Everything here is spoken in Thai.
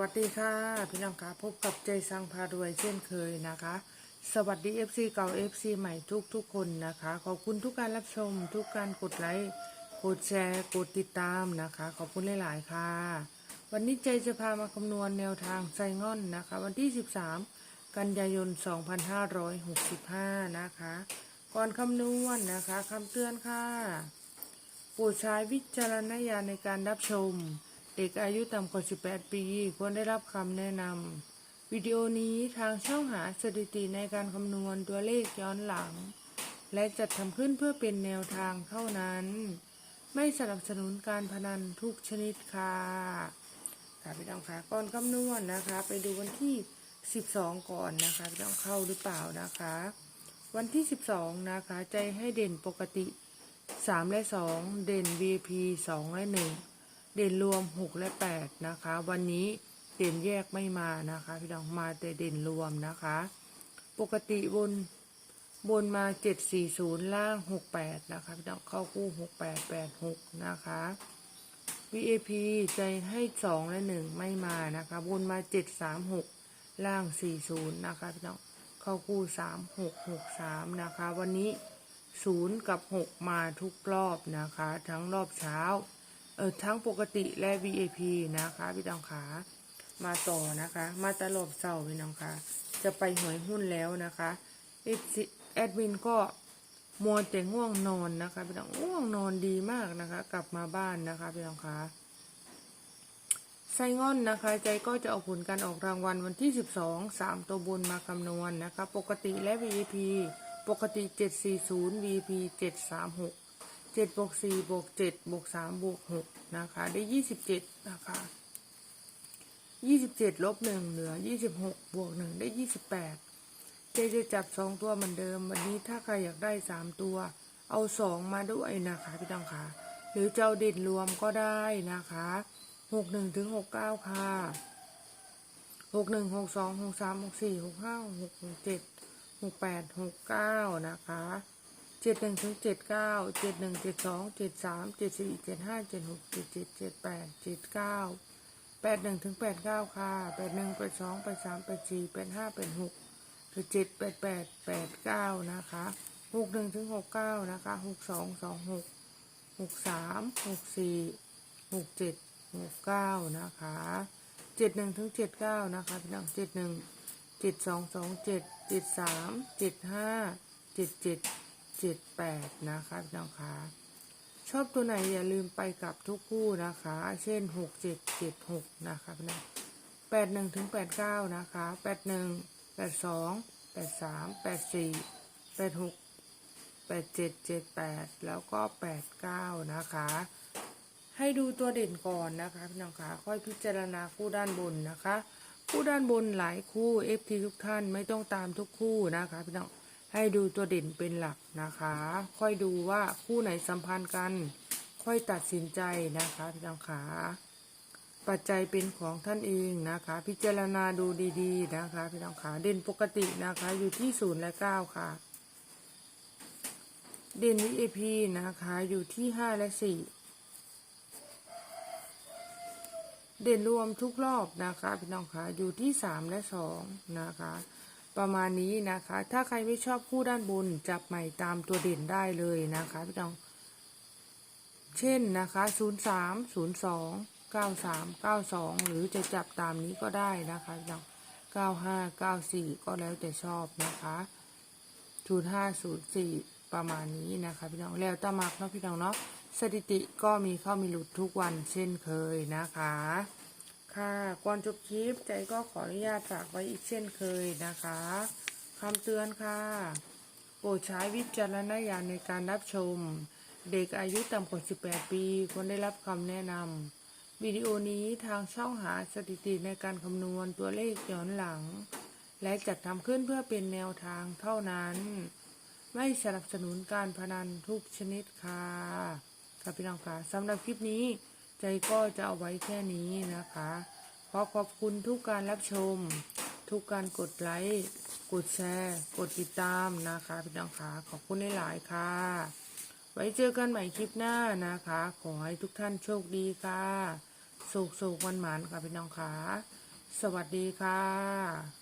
วัสดีค่ะ พี่น้องคะพบกับใจสังพารวยเช่นเคยนะคะ สวัสดี FC เก่า FC ใหม่ทุกทุกคนนะคะ ขอบคุณทุกการรับชม ทุกการกดไลค์กดแชร์กดติดตามนะคะ ขอบคุณหลาย ๆ ค่ะ วันนี้ใจจะพามาคำนวณแนวทางไซง่อนนะคะ วันที่ 13 กันยายน 2565 นะคะ ก่อนคำนวณนะคะคำเตือนค่ะโปรดใช้วิจารณญาณในการรับชม เด็กอายุต่ำกว่า 18 ปี ควรได้รับคำแนะนำ วิดีโอนี้ทางช่องหาสถิติในการคำนวณตัวเลขย้อนหลัง และจัดทำขึ้นเพื่อเป็นแนวทางเท่านั้น ไม่สนับสนุนการพนันทุกชนิดค่ะค่ะพี่น้องคะก่อนคำนวณนะคะ ไปดูวันที่ 12 ก่อนนะคะพี่น้องเข้าหรือเปล่านะคะ วันที่ 12 นะคะ ใจให้เด่นปกติ 3 และ 2 เด่น VP 2 และ 1 เด่นรวม 6 และ 8 นะคะ วันนี้เด่นแยกไม่มานะคะ พี่น้องมาแต่เด่นรวมนะคะ ปกติบนบนมา 740 ล่าง 68 นะคะ พี่น้องเข้าคู่ 6886 นะคะ VAP ใจให้ 2 และ 1 ไม่มานะคะบนมา 736 ล่าง 40 นะคะ พี่น้องเข้าคู่ 3663 นะคะ วันนี้ 0 กับ 6 มาทุกรอบนะคะ ทั้งรอบเช้า เออทั้งปกติและ VIP นะคะพี่น้องขามาต่อนะคะ มาตลบเสาร์พี่น้องคะจะไปหวยหุ้นแล้วนะคะแอดมินก็มัวแต่ง่วงนอนนะคะพี่น้องง่วงนอนดีมากนะคะ กลับมาบ้านนะคะพี่น้องคะไซงอนนะคะ ใจก็จะเอาผลการออกรางวัลวันที่ 12 3 ตัวบนมาคำนวณนะคะ ปกติและ VIP ปกติ 740 VP 736 เจ็ดบวกสี่บวกเจ็ดบวกสามบวกหกนะคะ ได้ยี่สิบเจ็ดนะคะยี่สิบเจ็ดลบหนึ่งเหลือยี่สิบหกบวกหนึ่งได้ยี่สิบแปดเจจะจับสองตัวเหมือนเดิม วันนี้ถ้าใครอยากได้สามตัว เอาสองมาด้วยนะคะพี่ตังค่ะหรือเจ้าเด่นรวมก็ได้นะคะหกหนึ่งถึงหกเก้าค่ะหกหนึ่งหกสองหกสามหกสี่หกห้าหกเจ็ดหกแปดหกเก้านะคะ เจ็ดหนึ่งถึงเจ็ดเก้าเจ็ดหนึ่งเจ็ดสองเจ็ดสามเจ็ดสี่เจ็ดห้าเจ็ดหกเจ็ดเจ็ดเจ็ดแปดเจ็ดเก้าแปดหนึ่งถึงแปดเก้าค่ะแปดหนึ่งแปดสองแปดสามแปดสี่แปดห้าแปดหกหรือเจ็ดแปดแปดแปดเก้านะคะหกหนึ่งถึงหกเก้านะคะหกสองสองหกหกสามหกสี่หกเจ็ดหกเก้านะคะเจ็ดหนึ่งถึงเจ็ดเก้านะคะพี่น้องเจ็ดหนึ่งเจ็ดสองสองเจ็ดเจ็ดสามเจ็ดห้าเจ็ดเจ็ด จ็ดแปดนะคะพี่น้องคะชอบตัวไหนอย่าลืมไปกับทุกคู่นะคะ เช่นหกเจ็ดเจ็ดหกนะคะพี่น้องแปดหนึ่งถึงแปดเก้านะคะแปดหนึ่งแปดสองแปดสามแปดสี่แปดหกแปดเจ็ดเจ็ดแปดแล้วก็แปดเก้านะคะ ให้ดูตัวเด่นก่อนนะคะพี่น้องคะค่อยพิจารณาคู่ด้านบนนะคะ คู่ด้านบนหลายคู่ FT ทุกท่านไม่ต้องตามทุกคู่นะคะพี่น้อง ให้ดูตัวเด่นเป็นหลักนะคะ ค่อยดูว่าคู่ไหนสัมพันธ์กัน ค่อยตัดสินใจนะคะพี่น้องขาปัจจัยเป็นของท่านเองนะคะ พิจารณาดูดีๆนะคะพี่น้องขาเด่นปกตินะคะ อยู่ที่ศูนย์และเก้าค่ะ เด่น VIP นะคะอยู่ที่ห้าและสี่เด่นรวมทุกรอบนะคะพี่น้องคะอยู่ที่สามและสองนะคะ ประมาณนี้นะคะ ถ้าใครไม่ชอบคู่ด้านบนจับใหม่ตามตัวเด่นได้เลยนะคะพี่น้อง เช่นนะคะศูนย์สามศูนย์สองเก้าสามเก้าสองหรือจะจับตามนี้ก็ได้นะคะพี่น้องเก้าห้าเก้าสี่ก็แล้วแต่ชอบนะคะศูนย์ห้าศูนย์สี่ประมาณนี้นะคะพี่น้องแล้วตามักเนาะพี่น้องเนาะสถิติก็มีเข้ามีหลุดทุกวันเช่นเคยนะคะ ค่ะก่อนจบคลิปใจก็ขออนุญาตฝากไว้อีกเช่นเคยนะคะคำเตือนค่ะ โปรดใช้วิจารณญาณในการรับชม เด็กอายุต่ำกว่า 18 ปีควรได้รับคำแนะนำวิดีโอนี้ทางช่องหาสถิติในการคำนวณตัวเลขย้อนหลัง และจัดทำขึ้นเพื่อเป็นแนวทางเท่านั้น ไม่สนับสนุนการพนันทุกชนิดค่ะค่ะพี่น้องค่ะสำหรับคลิปนี้ ใจก็จะเอาไว้แค่นี้นะคะ ขอขอบคุณทุกการรับชม ทุกการกดไลค์กดแชร์ กดติดตามนะคะพี่น้องคะขอบคุณหลายๆค่ะ ไว้เจอกันใหม่คลิปหน้านะคะ ขอให้ทุกท่านโชคดีค่ะสุกสุกวันหมานค่ะพี่น้องคะสวัสดีค่ะ